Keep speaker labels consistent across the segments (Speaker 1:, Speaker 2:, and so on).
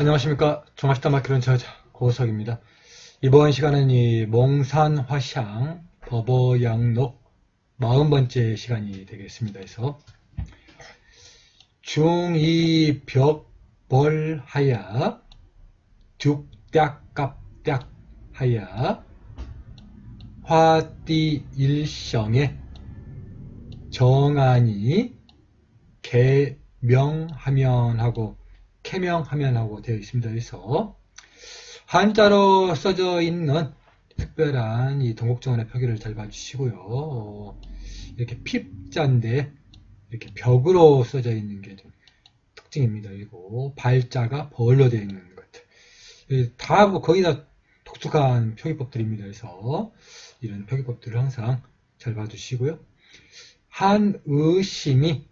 Speaker 1: 안녕하십니까. 종합시다 마키론 저자 고석입니다. 이번 시간은 이 몽산 화샹 버버양록 40번째 시간이 되겠습니다. 그래서 중이 벽벌 하야 죽딱 깝딱 하야 화띠 일성에 정안이 개명하면 하고 캐명하면 하고 되어 있습니다. 그래서 한자로 써져 있는 특별한 이 동국정원의 표기를 잘 봐주시고요. 어, 이렇게 핍자인데 이렇게 벽으로 써져 있는 게 좀 특징입니다. 그리고 발자가 벌로 되어 있는 것. 다뭐 거기다 독특한 표기법들입니다. 그래서 이런 표기법들을 항상 잘 봐주시고요. 한의심이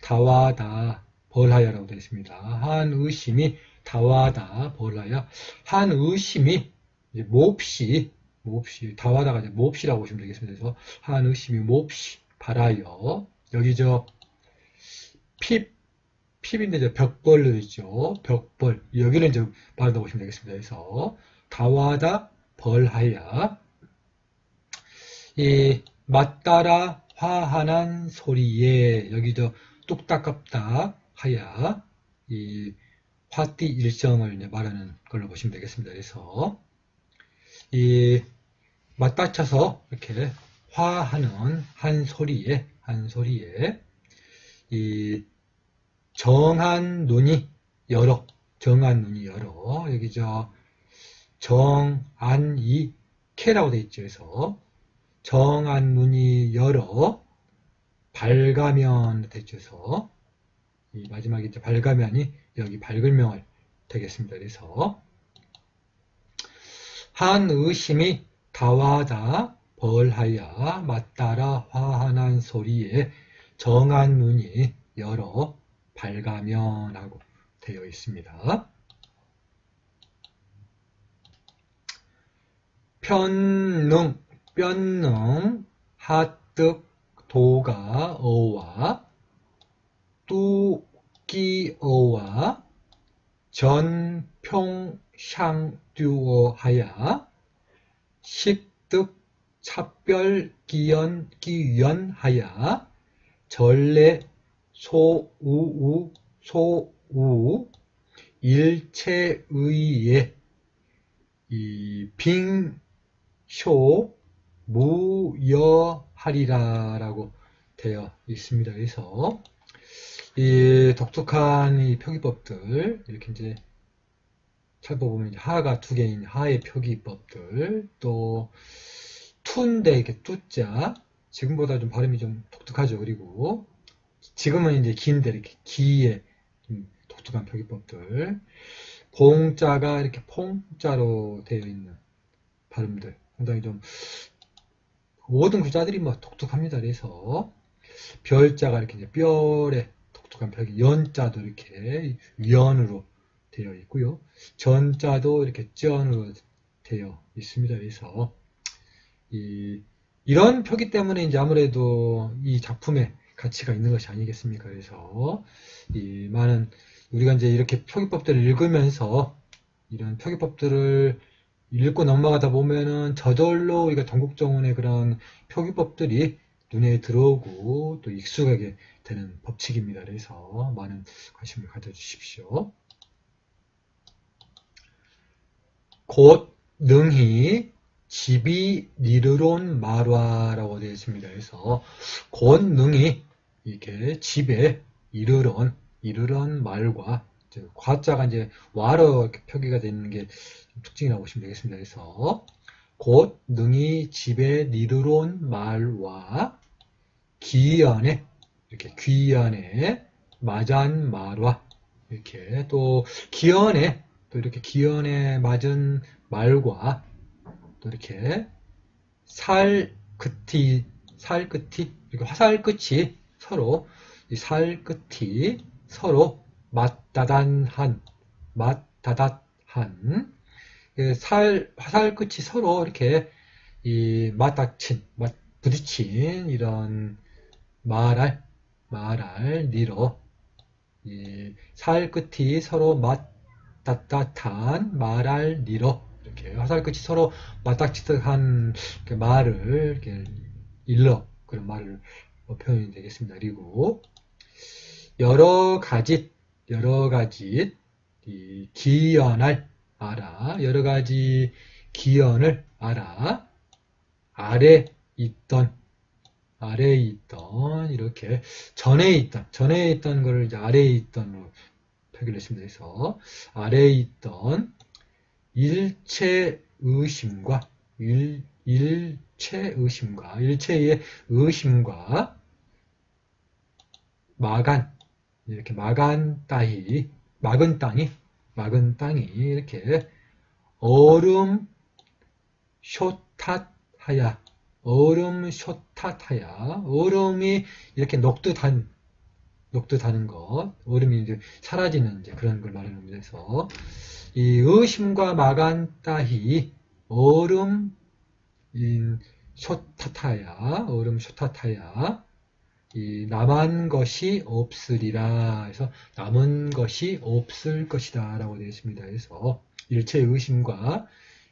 Speaker 1: 다와다 벌하야라고 되어 있습니다. 한 의심이 다와다 벌하야 한 의심이 이제 몹시 몹시 다와다가 이제 몹시라고 보시면 되겠습니다. 그래서 한 의심이 몹시 바라여 여기 저 핍, 핍인데 이제 벽벌로 있죠. 벽벌 여기는 이제 바르다 보시면 되겠습니다. 그래서 다와다 벌하야 이 맞따라 화한한 소리에 여기 저 뚝딱깝딱 하야 이 화띠 일정을 말하는 걸로 보시면 되겠습니다. 그래서 이 맞받쳐서 이렇게 화하는 한 소리에 한 소리에 이 정한 눈이 여러 정한 눈이 여러 여기 저 정안이 캐라고 되어 있죠. 그래서 정한 눈이 여러 발가면 됐죠. 그래서 이 마지막에 이제 발가면이 여기 밝을명을 되겠습니다. 그래서 한 의심이 다와다 벌하야 맞따라 화한한 소리에 정한 눈이 여러 발가면하고 되어 있습니다. 편능, 뼈능, 하뜩, 도가, 어와 뚜끼어와 전평샹듀어하야 식득 차별 기연 기연하야 전래 소우우 소우 일체의에 이 빙쇼 무여하리라라고 되어 있습니다. 그래서 이 독특한 이 표기법들 이렇게 이제 살펴보면 하가 두 개인 하의 표기법들 또 투인데 이렇게 뚜자 지금보다 좀 발음이 좀 독특하죠. 그리고 지금은 이제 긴데 이렇게 기의 좀 독특한 표기법들 공자가 이렇게 퐁자로 되어 있는 발음들 상당히 좀 모든 글자들이 뭐 독특합니다. 그래서 별자가 이렇게 이제 뼈에 독특한 표기, 연자도 이렇게 위연으로 되어 있고요. 전자도 이렇게 전으로 되어 있습니다. 그래서 이, 이런 표기 때문에 이제 아무래도 이 작품에 가치가 있는 것이 아니겠습니까? 그래서 이 많은 우리가 이제 이렇게 표기법들을 읽으면서 이런 표기법들을 읽고 넘어가다 보면은 저절로 우리가 동국정원의 그런 표기법들이 눈에 들어오고 또 익숙하게 되는 법칙입니다. 그래서 많은 관심을 가져주십시오. 곧 능히 집이 니르론 말화라고 되어 있습니다. 그래서 곧 능히 이렇게 집에 이르론 이르론 말과 과자가 이제 와로 표기가 되는 게 특징이라고 보시면 되겠습니다. 그래서 곧 능히 집에 니르론 말과 기연에 이렇게 귀연에 마잔 말화 이렇게 또 기연에 또 이렇게 기연에 맞은 말과 또 이렇게 살 끝이 살 끝이 이렇게 화살 끝이 서로 이 살 끝이 서로 맞다단한 맞다닷한 그살 화살 끝이 서로 이렇게 이 맞닥친 맞 부딪힌 이런 말할 말할 니로. 살 끝이 서로 맞따따탄 말할 리러 이렇게 화살 끝이 서로 맞닥치듯한 말을 이렇게 일러. 그런 말을 뭐 표현이 되겠습니다. 그리고 여러 가지 여러 가지 이 기연할 알아. 여러 가지 기연을 알아. 아래 있던 아래에 있던 이렇게 전에 있던 전에 있던 거를 이제 아래에 있던으로 했습니다. 그래서 아래에 있던 일체 의심과 일, 일체 의심과 일체의 의심과 마간 이렇게 마간 따위 막은 땅이 막은 땅이 이렇게 얼음 쇼탓하야 얼음 쇼탓하야 얼음이 이렇게 녹듯한 녹듯하는 것 얼음이 이제 사라지는 이제 그런 걸 말하는 겁니다. 그래서 이 의심과 마간 따위 얼음 인 쇼타타야 얼음 쇼타타야 이 남은 것이 없으리라 해서 남은 것이 없을 것이다 라고 되어 있습니다. 그래서 일체 의심과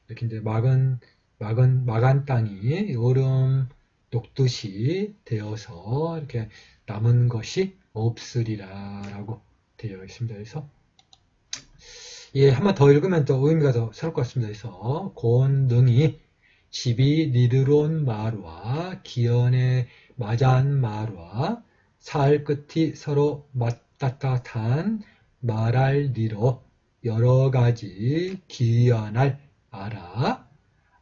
Speaker 1: 이렇게 이제 막은 막은 막한 땅이 얼음 녹듯이 되어서 이렇게 남은 것이 없으리라 라고 되어 있습니다. 그래서 예, 한 번 더 읽으면 또 의미가 더 새로울 것 같습니다. 그래서 곤능이 집이 니드론 마루와 기연의 마잔 마루와 살 끝이 서로 맞따따탄 말할 니로 여러 가지 기연할 알아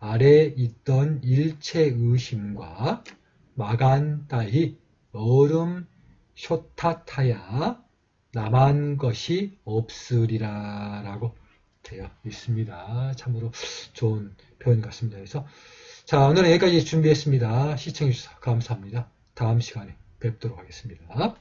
Speaker 1: 아래 있던 일체 의심과 마간 따위 얼음 쇼타타야 남한 것이 없으리라 라고 되어 있습니다. 참으로 좋은 표현 같습니다. 그래서 자 오늘은 여기까지 준비했습니다. 시청해주셔서 감사합니다. 다음 시간에 뵙도록 하겠습니다.